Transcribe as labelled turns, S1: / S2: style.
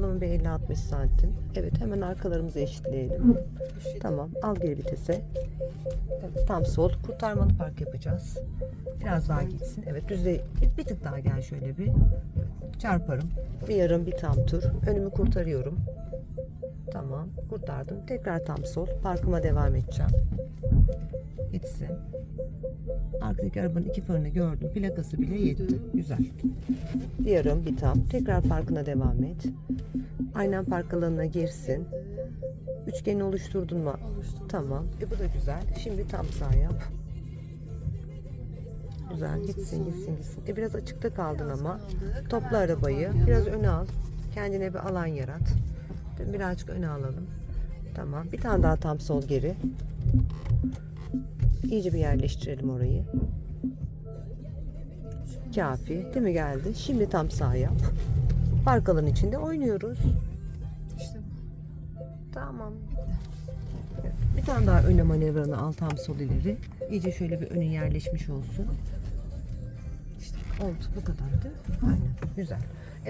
S1: Ortalama bir 50-60 santim. Evet hemen arkalarımızı eşitleyelim. Tamam al geri vitese. Evet, tam sol. Kurtarmalı park yapacağız. Biraz daha gitsin. Evet düzey bir, tık daha gel şöyle bir. Çarparım. Bir yarım bir tam tur. Önümü kurtarıyorum. Tamam kurtardım. Tekrar tam sol. Parkıma devam edeceğim. Gitsin. Arkadaki arabanın iki farını gördüm. Plakası bile yetti. Güzel. Yarım bir tam. Tekrar parkına devam et. Aynen park alanına girsin. Üçgeni oluşturdun mu?
S2: Oluştu.
S1: Tamam. E bu da güzel. Şimdi tam sağ yap. Güzel. Gitsin gitsin gitsin. E biraz açıkta kaldın ama. Topla arabayı. Biraz öne al. Kendine bir alan yarat. Birazcık öne alalım. Tamam. Bir tane daha tam sol geri. İyice bir yerleştirelim orayı. Kafi. Değil mi geldi? Şimdi tam sağ yap. Park alanı içinde oynuyoruz.
S2: İşte
S1: Tamam. Bir tane daha öne manevranı al tam sol ileri. İyice şöyle bir önün yerleşmiş olsun. İşte oldu bu kadardı. Aynen. Güzel. Evet